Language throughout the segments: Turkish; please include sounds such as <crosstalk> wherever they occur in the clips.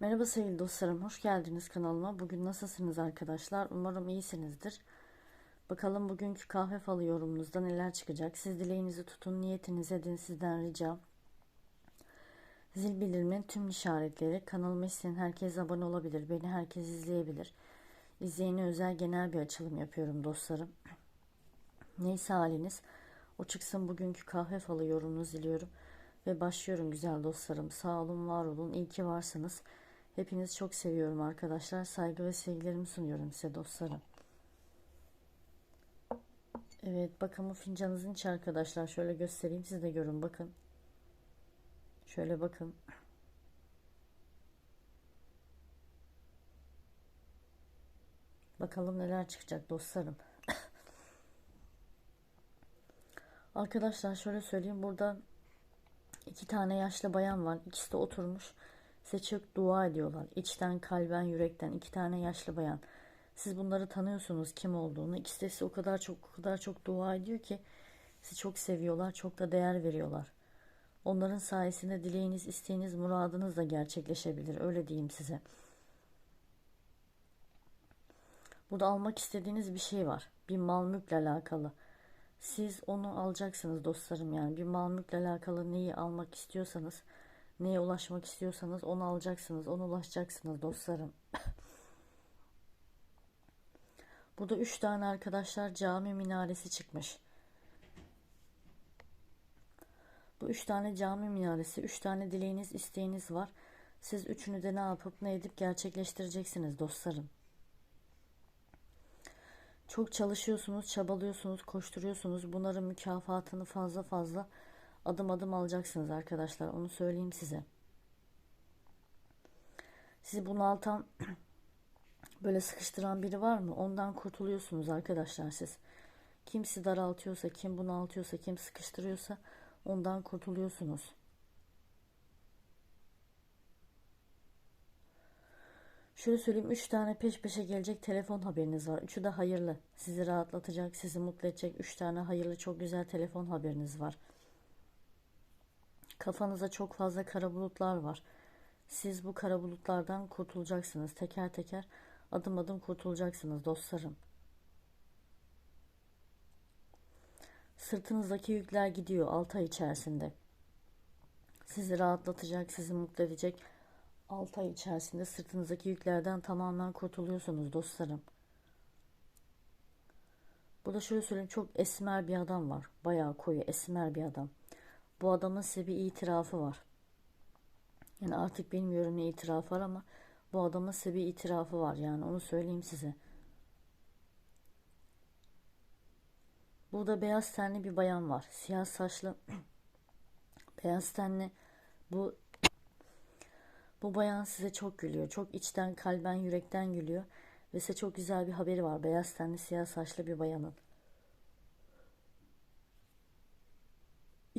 Merhaba sevgili dostlarım, hoş geldiniz kanalıma. Bugün nasılsınız arkadaşlar? Umarım iyisinizdir. Bakalım bugünkü kahve falı yorumunuzda neler çıkacak? Siz dileğinizi tutun, niyetinizi edin sizden ricam. Zil bildirimi tüm işaretleri, kanalıma isteyen herkes abone olabilir, beni herkes izleyebilir. İzleyene özel genel bir açılım yapıyorum dostlarım. Neyse haliniz, o çıksın bugünkü kahve falı yorumunuzu diliyorum. Ve başlıyorum güzel dostlarım. Sağ olun, var olun, iyi ki varsınız. Hepinizi çok seviyorum arkadaşlar. Saygı ve sevgilerimi sunuyorum size dostlarım. Evet bakın bu fincanınızın içi arkadaşlar. Şöyle göstereyim siz de görün bakın. Şöyle bakın. Bakalım neler çıkacak dostlarım. <coughs> Arkadaşlar şöyle söyleyeyim. Burada iki tane yaşlı bayan var. İkisi de oturmuş. Çok dua ediyorlar. İçten, kalben, yürekten iki tane yaşlı bayan. Siz bunları tanıyorsunuz kim olduğunu. İkisi de size o kadar çok o kadar çok dua ediyor ki sizi çok seviyorlar, çok da değer veriyorlar. Onların sayesinde dileğiniz, isteğiniz, muradınız da gerçekleşebilir. Öyle diyeyim size. Burada almak istediğiniz bir şey var. Bir mal mülkle alakalı. Siz onu alacaksınız dostlarım yani. Bir mal mülkle alakalı neyi almak istiyorsanız, neye ulaşmak istiyorsanız onu alacaksınız. Ona ulaşacaksınız dostlarım. <laughs> Burada üç tane arkadaşlar cami minaresi çıkmış. Bu üç tane cami minaresi, üç tane dileğiniz, isteğiniz var. Siz üçünü de ne yapıp ne edip gerçekleştireceksiniz dostlarım. Çok çalışıyorsunuz, çabalıyorsunuz, koşturuyorsunuz. Bunların mükafatını fazla fazla adım adım alacaksınız arkadaşlar. Onu söyleyeyim size. Sizi bunaltan <clears throat> böyle sıkıştıran biri var mı? Ondan kurtuluyorsunuz arkadaşlar siz. Kim sizi daraltıyorsa, kim bunaltıyorsa, kim sıkıştırıyorsa ondan kurtuluyorsunuz. Şöyle söyleyeyim 3 tane peş peşe gelecek telefon haberiniz var. Üçü de hayırlı. Sizi rahatlatacak, sizi mutlu edecek 3 tane hayırlı çok güzel telefon haberiniz var. Kafanıza çok fazla kara bulutlar var. Siz bu kara bulutlardan kurtulacaksınız. Teker teker adım adım kurtulacaksınız dostlarım. Sırtınızdaki yükler gidiyor 6 ay içerisinde. Sizi rahatlatacak, sizi mutlu edecek 6 ay içerisinde sırtınızdaki yüklerden tamamen kurtuluyorsunuz dostlarım. Burada şöyle söyleyeyim çok esmer bir adam var. Bayağı koyu esmer bir adam. Bu adamın size bir itirafı var. Yani artık bilmiyorum ne itirafı var ama bu adamın size bir itirafı var. Yani onu söyleyeyim size. Burada beyaz tenli bir bayan var. Siyah saçlı <clears throat> beyaz tenli bu bu bayan size çok gülüyor. Çok içten, kalben, yürekten gülüyor. Ve size çok güzel bir haberi var. Beyaz tenli, siyah saçlı bir bayanın.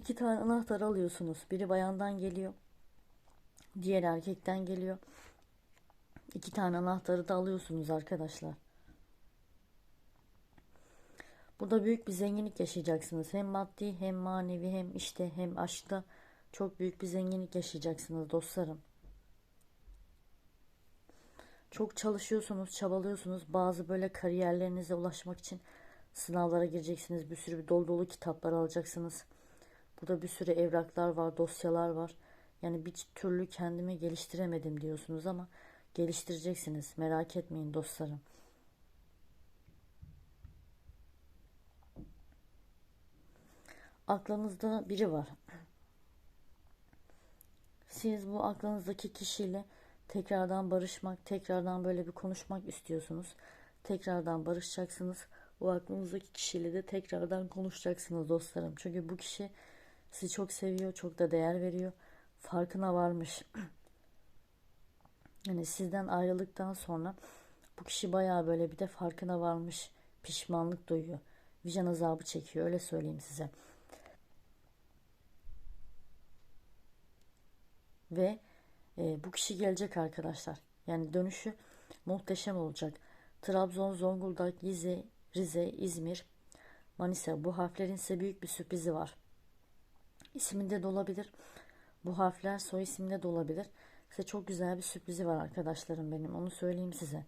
İki tane anahtar alıyorsunuz. Biri bayandan geliyor. Diğer erkekten geliyor. İki tane anahtarı da alıyorsunuz arkadaşlar. Burada büyük bir zenginlik yaşayacaksınız. Hem maddi hem manevi hem işte hem aşkta çok büyük bir zenginlik yaşayacaksınız dostlarım. Çok çalışıyorsunuz, çabalıyorsunuz. Bazı böyle kariyerlerinize ulaşmak için sınavlara gireceksiniz. Bir sürü bir dolu dolu kitaplar alacaksınız. Burada bir sürü evraklar var, dosyalar var. Yani bir türlü kendimi geliştiremedim diyorsunuz ama geliştireceksiniz. Merak etmeyin dostlarım. Aklınızda biri var. Siz bu aklınızdaki kişiyle tekrardan barışmak, tekrardan böyle bir konuşmak istiyorsunuz. Tekrardan barışacaksınız. Bu aklınızdaki kişiyle de tekrardan konuşacaksınız dostlarım. Çünkü bu kişi sizi çok seviyor, çok da değer veriyor. Farkına varmış. <clears throat> Yani sizden ayrıldıktan sonra bu kişi bayağı böyle bir de farkına varmış. Pişmanlık duyuyor. Vicdan azabı çekiyor öyle söyleyeyim size. Ve e, bu kişi gelecek arkadaşlar. Yani dönüşü muhteşem olacak. Trabzon, Zonguldak, Rize, Rize, İzmir, Manisa bu harflerin size büyük bir sürprizi var. İsminde de olabilir. Bu harfler soy isimde de olabilir. Size çok güzel bir sürprizi var arkadaşlarım benim. Onu söyleyeyim size.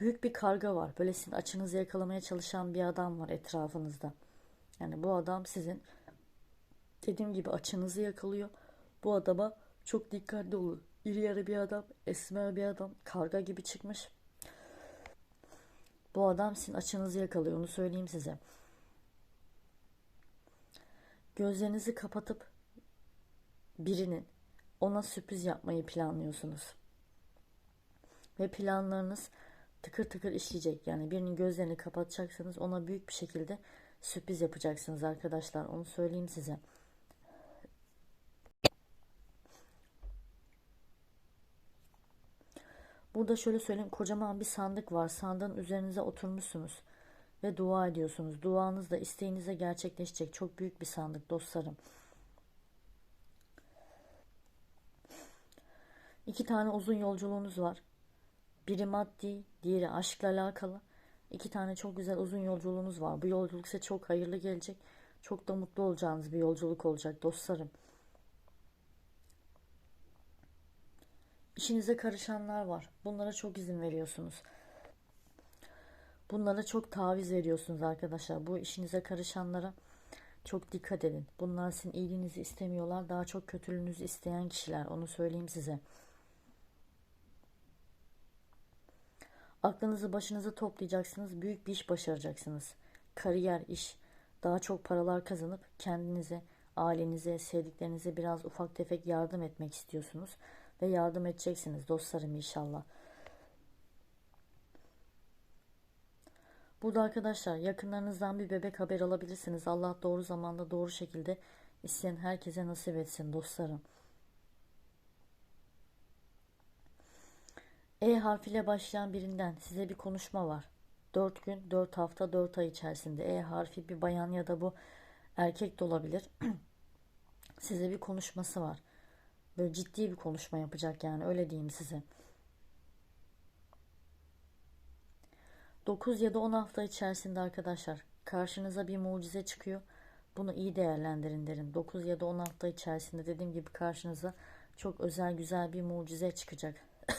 Büyük bir karga var. Böyle sizin açınızı yakalamaya çalışan bir adam var etrafınızda. Yani bu adam sizin dediğim gibi açınızı yakalıyor. Bu adama çok dikkatli olun. İri yarı bir adam, esmer bir adam, karga gibi çıkmış. Bu adam sizin açınızı yakalıyor. Onu söyleyeyim size. Gözlerinizi kapatıp birinin ona sürpriz yapmayı planlıyorsunuz. Ve planlarınız tıkır tıkır işleyecek. Yani birinin gözlerini kapatacaksınız ona büyük bir şekilde sürpriz yapacaksınız arkadaşlar. Onu söyleyeyim size. Burada şöyle söyleyeyim kocaman bir sandık var. Sandığın üzerinize oturmuşsunuz ve dua ediyorsunuz. Duanız da isteğinize gerçekleşecek. Çok büyük bir sandık dostlarım. İki tane uzun yolculuğunuz var. Biri maddi, diğeri aşkla alakalı. İki tane çok güzel uzun yolculuğunuz var. Bu yolculuk size çok hayırlı gelecek. Çok da mutlu olacağınız bir yolculuk olacak dostlarım. İşinize karışanlar var. Bunlara çok izin veriyorsunuz. Bunlara çok taviz veriyorsunuz arkadaşlar. Bu işinize karışanlara çok dikkat edin. Bunlar sizin iyiliğinizi istemiyorlar. Daha çok kötülüğünüzü isteyen kişiler. Onu söyleyeyim size. Aklınızı başınıza toplayacaksınız. Büyük bir iş başaracaksınız. Kariyer, iş. Daha çok paralar kazanıp kendinize, ailenize, sevdiklerinize biraz ufak tefek yardım etmek istiyorsunuz. Ve yardım edeceksiniz dostlarım inşallah. Burada arkadaşlar yakınlarınızdan bir bebek haber alabilirsiniz. Allah doğru zamanda doğru şekilde isteyen herkese nasip etsin dostlarım. E harfiyle başlayan birinden size bir konuşma var. 4 gün, 4 hafta, 4 ay içerisinde E harfi bir bayan ya da bu erkek de olabilir. <clears throat> size bir konuşması var. Böyle ciddi bir konuşma yapacak yani öyle diyeyim size. 9 ya da 10 hafta içerisinde arkadaşlar karşınıza bir mucize çıkıyor. Bunu iyi değerlendirin derim. 9 ya da 10 hafta içerisinde dediğim gibi karşınıza çok özel güzel bir mucize çıkacak. <coughs>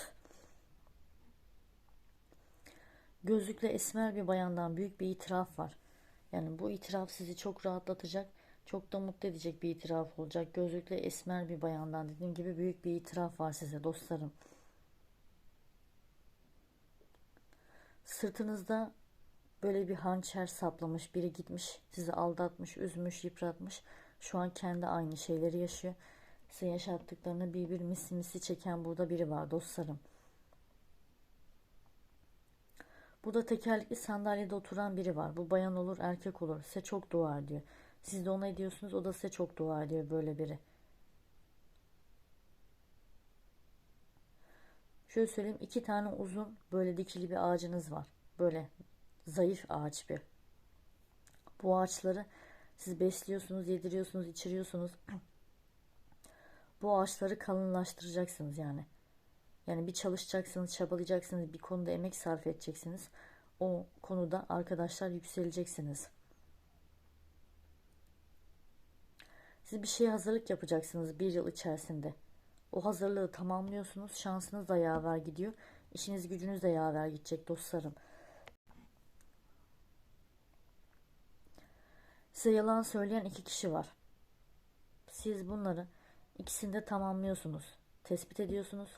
Gözlükle esmer bir bayandan büyük bir itiraf var. Yani bu itiraf sizi çok rahatlatacak, çok da mutlu edecek bir itiraf olacak. Gözlükle esmer bir bayandan dediğim gibi büyük bir itiraf var size dostlarım. Sırtınızda böyle bir hançer saplamış, biri gitmiş, sizi aldatmış, üzmüş, yıpratmış. Şu an kendi aynı şeyleri yaşıyor. Size yaşattıklarını bir bir misi misi çeken burada biri var dostlarım. Burada tekerlekli sandalyede oturan biri var. Bu bayan olur, erkek olur. Size çok dua ediyor. Siz de ona ediyorsunuz, o da size çok dua ediyor böyle biri. Şöyle söyleyeyim, iki tane uzun böyle dikili bir ağacınız var. Böyle zayıf ağaç bir. Bu ağaçları siz besliyorsunuz, yediriyorsunuz, içiriyorsunuz. <clears throat> Bu ağaçları kalınlaştıracaksınız yani. Yani bir çalışacaksınız, çabalayacaksınız, bir konuda emek sarf edeceksiniz. O konuda arkadaşlar yükseleceksiniz. Siz bir şeye hazırlık yapacaksınız bir yıl içerisinde. O hazırlığı tamamlıyorsunuz. Şansınız da yaver gidiyor. İşiniz gücünüz de yaver gidecek dostlarım. Size yalan söyleyen iki kişi var. Siz bunları ikisini de tamamlıyorsunuz. Tespit ediyorsunuz.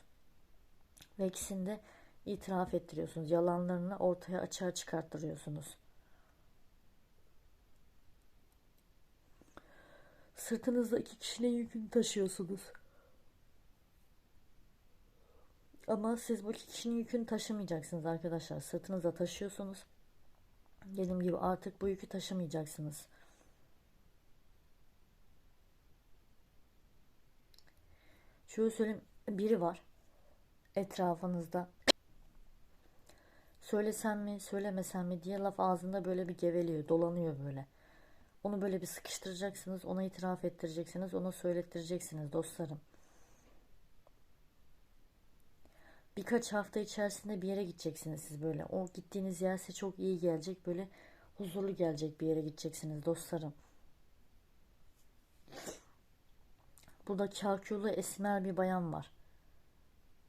Ve ikisini de itiraf ettiriyorsunuz. Yalanlarını ortaya açığa çıkarttırıyorsunuz. Sırtınızda iki kişinin yükünü taşıyorsunuz. Ama siz bu kişinin yükünü taşımayacaksınız arkadaşlar. Sırtınızda taşıyorsunuz. Dediğim gibi artık bu yükü taşımayacaksınız. Şöyle söyleyeyim. Biri var. Etrafınızda. Söylesem mi söylemesem mi diye laf ağzında böyle bir geveliyor. Dolanıyor böyle. Onu böyle bir sıkıştıracaksınız. Ona itiraf ettireceksiniz. Ona söylettireceksiniz dostlarım. Birkaç hafta içerisinde bir yere gideceksiniz siz böyle. O gittiğiniz yer size çok iyi gelecek. Böyle huzurlu gelecek bir yere gideceksiniz dostlarım. Burada kakülü esmer bir bayan var.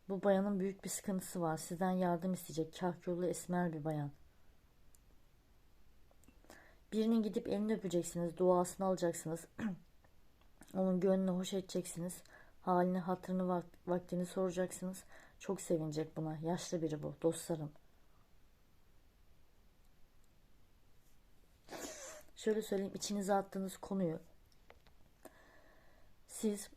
Bu bayanın büyük bir sıkıntısı var. Sizden yardım isteyecek. Kahkülü esmer bir bayan. Birinin gidip elini öpeceksiniz. Duasını alacaksınız. <clears throat> Onun gönlünü hoş edeceksiniz. Halini, hatırını, vak- vaktini soracaksınız. Çok sevinecek buna. Yaşlı biri bu. Dostlarım. Şöyle söyleyeyim. içinize attığınız konuyu siz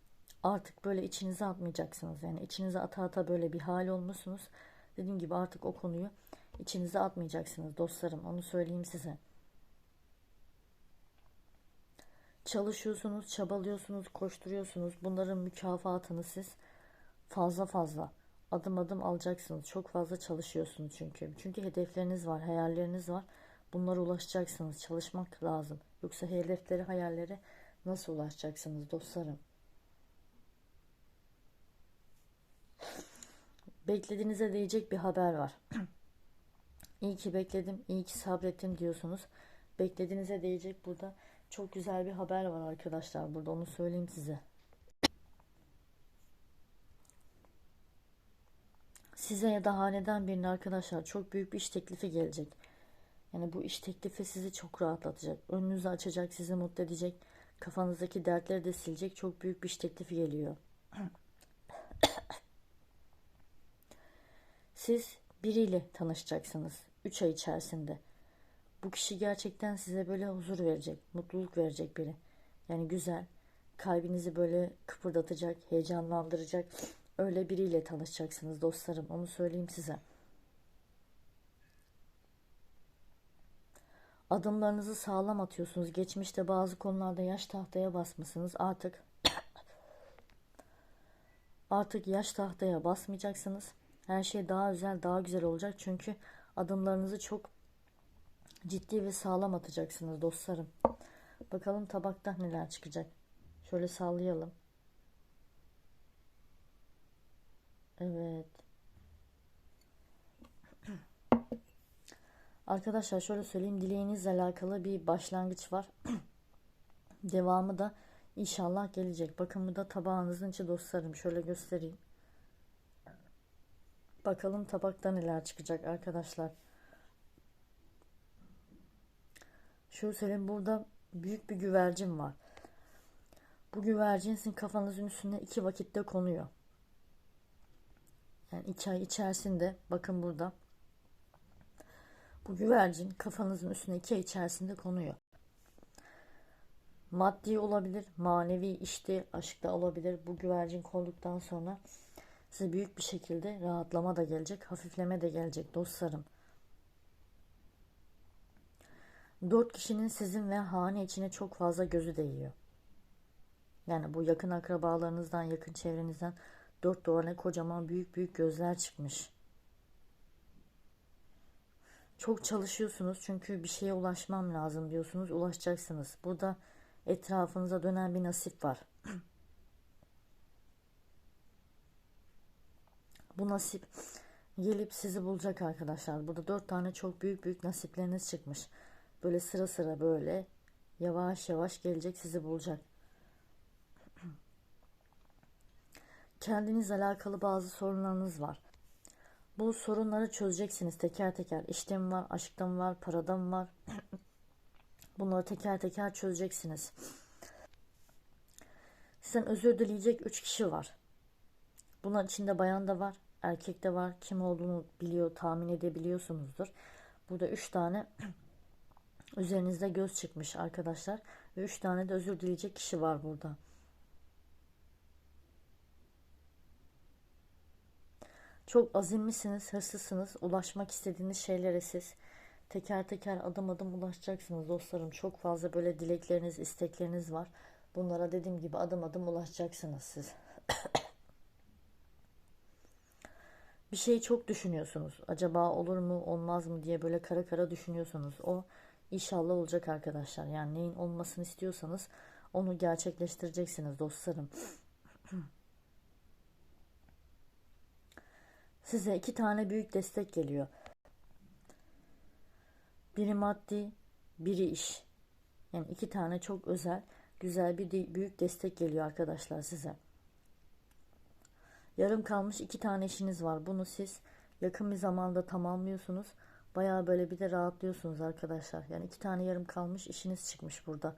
artık böyle içinize atmayacaksınız. Yani içinize ata ata böyle bir hal olmuşsunuz. Dediğim gibi artık o konuyu içinize atmayacaksınız dostlarım. Onu söyleyeyim size. Çalışıyorsunuz, çabalıyorsunuz, koşturuyorsunuz. Bunların mükafatını siz fazla fazla adım adım alacaksınız. Çok fazla çalışıyorsunuz çünkü. Çünkü hedefleriniz var, hayalleriniz var. Bunlara ulaşacaksınız. Çalışmak lazım. Yoksa hedefleri, hayallere nasıl ulaşacaksınız dostlarım? Beklediğinize değecek bir haber var. <clears throat> İyi ki bekledim, iyi ki sabrettim diyorsunuz. Beklediğinize değecek burada çok güzel bir haber var arkadaşlar. Burada onu söyleyeyim size. Size ya da haneden birine arkadaşlar çok büyük bir iş teklifi gelecek. Yani bu iş teklifi sizi çok rahatlatacak. Önünüzü açacak, sizi mutlu edecek. Kafanızdaki dertleri de silecek. Çok büyük bir iş teklifi geliyor. <coughs> Siz biriyle tanışacaksınız 3 ay içerisinde. Bu kişi gerçekten size böyle huzur verecek, mutluluk verecek biri. Yani güzel, kalbinizi böyle kıpırdatacak, heyecanlandıracak öyle biriyle tanışacaksınız dostlarım. Onu söyleyeyim size. Adımlarınızı sağlam atıyorsunuz. Geçmişte bazı konularda yaş tahtaya basmışsınız. Artık <coughs> artık yaş tahtaya basmayacaksınız. Her şey daha güzel, daha güzel olacak. Çünkü adımlarınızı çok ciddi ve sağlam atacaksınız dostlarım. Bakalım tabakta neler çıkacak. Şöyle sallayalım. Evet. Arkadaşlar şöyle söyleyeyim. Dileğinizle alakalı bir başlangıç var. <clears throat> Devamı da inşallah gelecek. Bakın bu da tabağınızın içi dostlarım. Şöyle göstereyim. Bakalım tabakta neler çıkacak arkadaşlar. Şöyle söyleyeyim burada büyük bir güvercin var. Bu güvercin sizin kafanızın üstüne iki vakitte konuyor. Yani iki ay içerisinde bakın burada. Bu güvercin kafanızın üstüne iki ay içerisinde konuyor. Maddi olabilir, manevi işte aşkta olabilir. Bu güvercin konduktan sonra size büyük bir şekilde rahatlama da gelecek, hafifleme de gelecek dostlarım. Dört kişinin sizin ve hane içine çok fazla gözü değiyor. Yani bu yakın akrabalarınızdan, yakın çevrenizden dört duvarına kocaman büyük büyük gözler çıkmış. Çok çalışıyorsunuz çünkü bir şeye ulaşmam lazım diyorsunuz. Ulaşacaksınız. Burada etrafınıza dönen bir nasip var. <clears throat> Bu nasip gelip sizi bulacak arkadaşlar. Burada dört tane çok büyük büyük nasipleriniz çıkmış. Böyle sıra sıra böyle yavaş yavaş gelecek sizi bulacak. Kendinizle alakalı bazı sorunlarınız var. Bu sorunları çözeceksiniz teker teker. İşte mi var, aşkta mı var, parada mı var? <clears throat> Bunları teker teker çözeceksiniz. Sizden özür dileyecek üç kişi var. Bunların içinde bayan da var, erkek de var. Kim olduğunu biliyor, tahmin edebiliyorsunuzdur. Burada üç tane <clears throat> üzerinizde göz çıkmış arkadaşlar. Ve üç tane de özür dileyecek kişi var burada. Çok azimlisiniz, hırslısınız. Ulaşmak istediğiniz şeylere siz teker teker adım adım ulaşacaksınız dostlarım. Çok fazla böyle dilekleriniz, istekleriniz var. Bunlara dediğim gibi adım adım ulaşacaksınız siz. <coughs> bir şeyi çok düşünüyorsunuz. Acaba olur mu, olmaz mı diye böyle kara kara düşünüyorsunuz. O inşallah olacak arkadaşlar. Yani neyin olmasını istiyorsanız onu gerçekleştireceksiniz dostlarım. <coughs> Size iki tane büyük destek geliyor. Biri maddi, biri iş. Yani iki tane çok özel, güzel bir de- büyük destek geliyor arkadaşlar size. Yarım kalmış iki tane işiniz var. Bunu siz yakın bir zamanda tamamlıyorsunuz. Bayağı böyle bir de rahatlıyorsunuz arkadaşlar. Yani iki tane yarım kalmış işiniz çıkmış burada.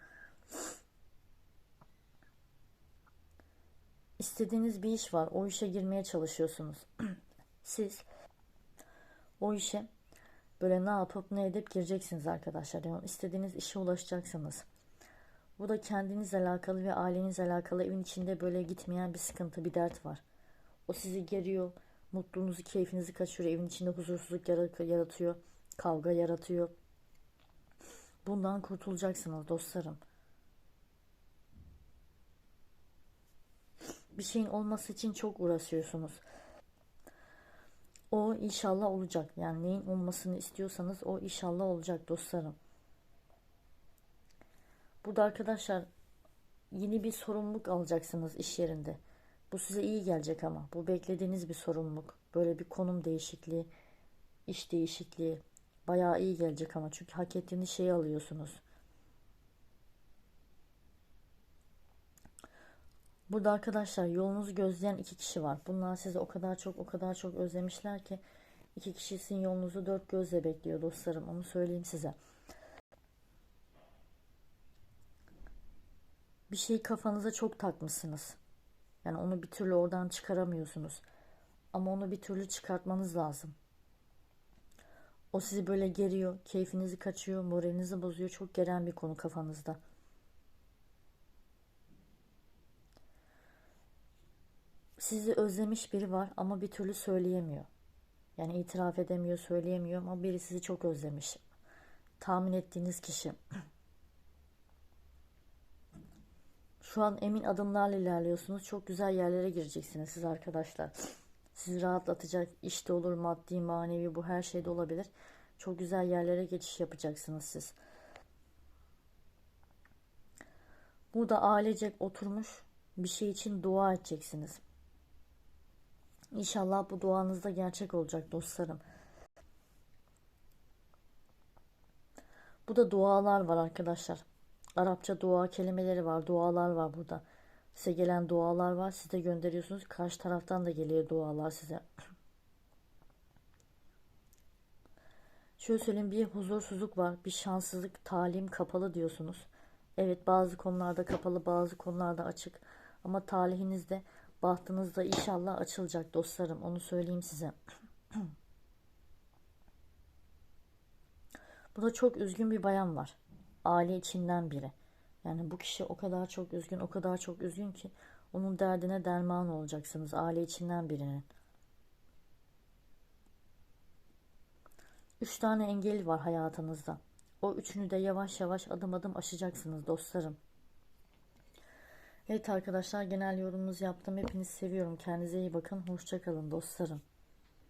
İstediğiniz bir iş var. O işe girmeye çalışıyorsunuz. <clears throat> Siz o işe böyle ne yapıp ne edip gireceksiniz arkadaşlar. Yani istediğiniz işe ulaşacaksınız. Bu da kendinizle alakalı ve ailenizle alakalı evin içinde böyle gitmeyen bir sıkıntı, bir dert var. O sizi geriyor, mutluluğunuzu, keyfinizi kaçırıyor, evin içinde huzursuzluk yarat- yaratıyor, kavga yaratıyor. Bundan kurtulacaksınız dostlarım. Bir şeyin olması için çok uğraşıyorsunuz. O inşallah olacak. Yani neyin olmasını istiyorsanız o inşallah olacak dostlarım. Burada arkadaşlar yeni bir sorumluluk alacaksınız iş yerinde. Bu size iyi gelecek ama bu beklediğiniz bir sorumluluk. Böyle bir konum değişikliği, iş değişikliği bayağı iyi gelecek ama çünkü hak ettiğiniz şeyi alıyorsunuz. Burada arkadaşlar yolunuzu gözleyen iki kişi var. Bunlar sizi o kadar çok o kadar çok özlemişler ki iki kişi sizin yolunuzu dört gözle bekliyor dostlarım. Onu söyleyeyim size. Bir şeyi kafanıza çok takmışsınız. Yani onu bir türlü oradan çıkaramıyorsunuz. Ama onu bir türlü çıkartmanız lazım. O sizi böyle geriyor, keyfinizi kaçıyor, moralinizi bozuyor. Çok geren bir konu kafanızda. Sizi özlemiş biri var ama bir türlü söyleyemiyor. Yani itiraf edemiyor, söyleyemiyor ama biri sizi çok özlemiş. Tahmin ettiğiniz kişi. <clears throat> Şu an emin adımlarla ilerliyorsunuz. Çok güzel yerlere gireceksiniz siz arkadaşlar. <clears throat> Sizi rahatlatacak işte olur maddi manevi bu her şeyde olabilir. Çok güzel yerlere geçiş yapacaksınız siz. Burada ailecek oturmuş bir şey için dua edeceksiniz. İnşallah bu duanız da gerçek olacak dostlarım. Bu da dualar var arkadaşlar. Arapça dua kelimeleri var, dualar var burada. Size gelen dualar var, siz de gönderiyorsunuz. Karşı taraftan da geliyor dualar size. <clears throat> Şöyle söyleyeyim bir huzursuzluk var, bir şanssızlık, talim kapalı diyorsunuz. Evet bazı konularda kapalı, bazı konularda açık. Ama talihinizde, bahtınızda inşallah açılacak dostlarım. Onu söyleyeyim size. Burada çok üzgün bir bayan var. Aile içinden biri. Yani bu kişi o kadar çok üzgün, o kadar çok üzgün ki onun derdine derman olacaksınız aile içinden birinin. Üç tane engel var hayatınızda. O üçünü de yavaş yavaş adım adım aşacaksınız dostlarım. Evet arkadaşlar genel yorumunuzu yaptım. Hepinizi seviyorum. Kendinize iyi bakın. Hoşçakalın dostlarım.